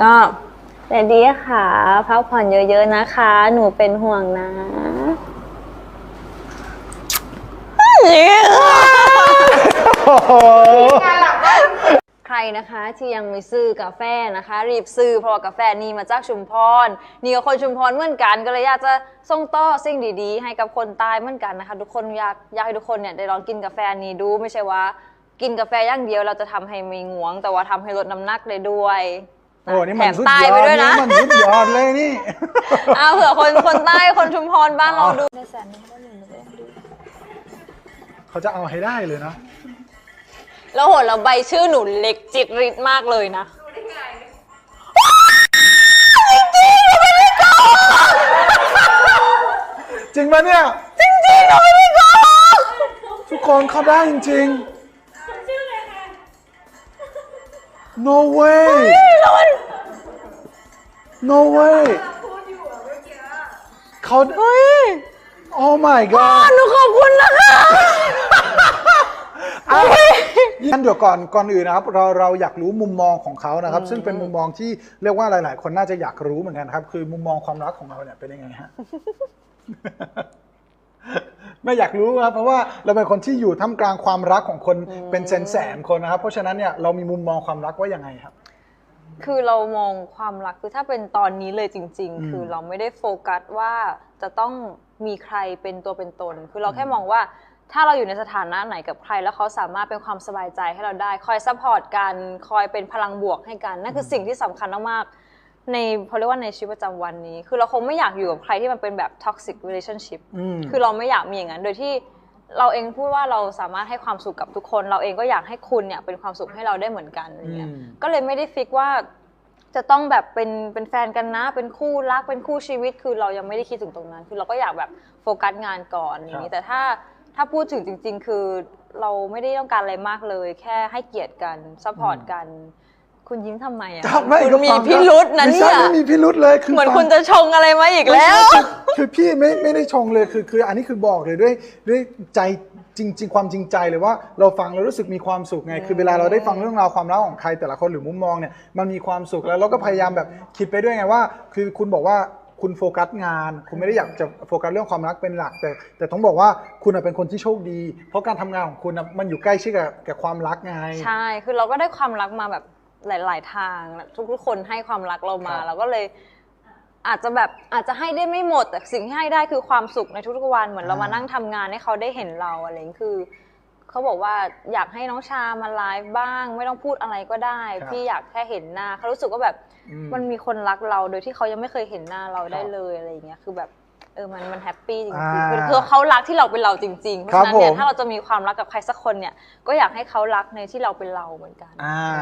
ก็แต่ดีค่ะพักผ่อนเยอะๆนะคะ หนูเป็นห่วงนะใครนะคะที่ยังไม่ซื้อกาแฟนะคะ รีบซื้อเพราะว่ากาแฟนี่มาจากชุมพรนี่ก็คนชุมพรเหมือนกันก็เลยอยากจะส่งต่อสิ่งดีๆ ให้กับคนใตายเหมือนกันนะคะ ทุกคนอยากอยากให้ทุกคนเนี่ยได้ลองกินกาแฟนี้ดูไม่ใช่ว่า กินกาแฟอย่างเดียวเราจะทำให้ไม่ง่วง แต่ว่าทำให้ลดน้ำหนักเลยด้วย โอ้นี่แถมันมสุดตายยอไปดด้วยนี่นะ มันสุดยอดเลยนี่ อ้าวเผื่อคนคนใต้คนชุมพรบ้านเราดู ในแสนนี้ก็หนึ่งเลยดูเขาจะเอาให้ได้เลยนะ แล้วโหเราใบชื่อหนูเล็กจิตริดมากเลยนะจริงปะเนี่ย จริงจริงเราไม่ได้โกหกทุกคนเขาได้จริงๆ no way no way เขาเฮ้ย oh my god หนูขอบคุณนะคะ อะงั้นเดี๋ยวก่อนก่อนอื่นนะครับเราเราอยากรู้มุมมองของเขานะครับ ซึ่งเป็นมุมมองที่เรียกว่าหลาย ๆ คนน่าจะอยากรู้เหมือนกันครับ คือมุมมองความรักของเราเนี่ยเป็นยังไงฮะ ไม่อยากรู้ครับเพราะว่าเราเป็นคนที่อยู่ท่ามกลางความรักของคนเป็นแสนแสนๆคนนะครับ เพราะฉะนั้นเนี่ยเรามีมุมมองความรักว่ายังไงครับ คือเรามองความรักคือถ้าเป็นตอนนี้เลยจริง อืม ๆ คือเราไม่ได้โฟกัสว่าจะต้องมีใครเป็นตัวเป็นตน คือเราแค่มองว่าถ้าเราอยู่ในสถานะไหนกับใคร แล้วเขาสามารถเป็นความสบายใจให้เราได้ คอยซัพพอร์ตกันคอยเป็นพลังบวกให้กันนั่นคือสิ่งที่สำคัญมากๆในเขาเรียกว่าในชีวิตประจำวันนี้ คือเราคงไม่อยากอยู่กับใครที่มันเป็นแบบ toxic relationship อืม คือเราไม่อยากมีอย่างนั้น โดยที่ เราเองพูดว่าเราสามารถให้ความสุขกับทุกคน เราเองก็อยากให้คุณเนี่ยเป็นความสุขให้เราได้เหมือนกันอะไรเงี้ยอืมก็เลยไม่ได้ฟิกว่าจะต้องแบบเป็นเป็นแฟนกันนะ เป็นคู่รักเป็นคู่ชีวิต คือเรายังไม่ได้คิดถึงตรงนั้น คือเราก็อยากแบบโฟกัสงานก่อนอย่างนี้แต่ถ้าถ้าพูดถึงจริง ๆ คือเราไม่ได้ต้องการอะไรมากเลย แค่ให้เกียรติกันซัพพอร์ตกัน คุณยิ้มทำไมอะครับไม่คุณก็มีฟังพิรุษนะไม่เนี่ใช่ยไม่มีพิรุษเลยคือเหมือนฟังคุณจะชงอะไรมาอีกแล้วคือคือพี่ไม่ไม่ได้ชงเลยคือคืออันนี้คือบอกเลยด้วยด้วยใจจริง ๆ ความจริงใจเลยว่าเราฟังแล้วรู้สึกมีความสุขไง คือเวลาเราได้ฟังเรื่องราวความรักของใครแต่ละคนหรือมุมมองเนี่ยมันมีความสุขแล้วเราก็พยายามแบบคิดไปด้วยไงว่า คือคุณบอกว่าคุณโฟกัสงาน คุณไม่ได้อยากจะโฟกัสเรื่องความรักเป็นหลัก แต่ แต่ต้องบอกว่าคุณน่ะเป็นคนที่โชคดี เพราะการทำงานของคุณน่ะมันอยู่ใกล้ชิดกับกับความรักไงใช่คือเราก็ได้ความรักมาแบบ หลาย ๆ ทางทุกๆคนให้ความรักเรามาครับเราก็เลยอาจจะแบบอาจจะให้ได้ไม่หมดแต่สิ่งที่ให้ได้คือความสุขในทุกๆวันเหมือนเรามานั่งทำงานให้เขาได้เห็นเราอะไรอย่างนี้คือเขาบอกว่าอยากให้น้องชามาไลฟ์บ้าง ไม่ต้องพูดอะไรก็ได้ครับพี่อยากแค่เห็นหน้าเขารู้สึกว่าแบบอืมมันมีคนรักเราโดยที่เขายังไม่เคยเห็นหน้าเราได้ครับเลยอะไรอย่างเงี้ยคือแบบเออมันมันแฮปปี้จริงอ่าๆคือคือเขารักที่เราเป็นเราจริงๆเพราะครับฉะนั้นเนี่ยผมถ้าเราจะมีความรักกับใครสักคนเนี่ยก็อยากให้เขารักในที่เราเป็นเราเหมือนกันอ่า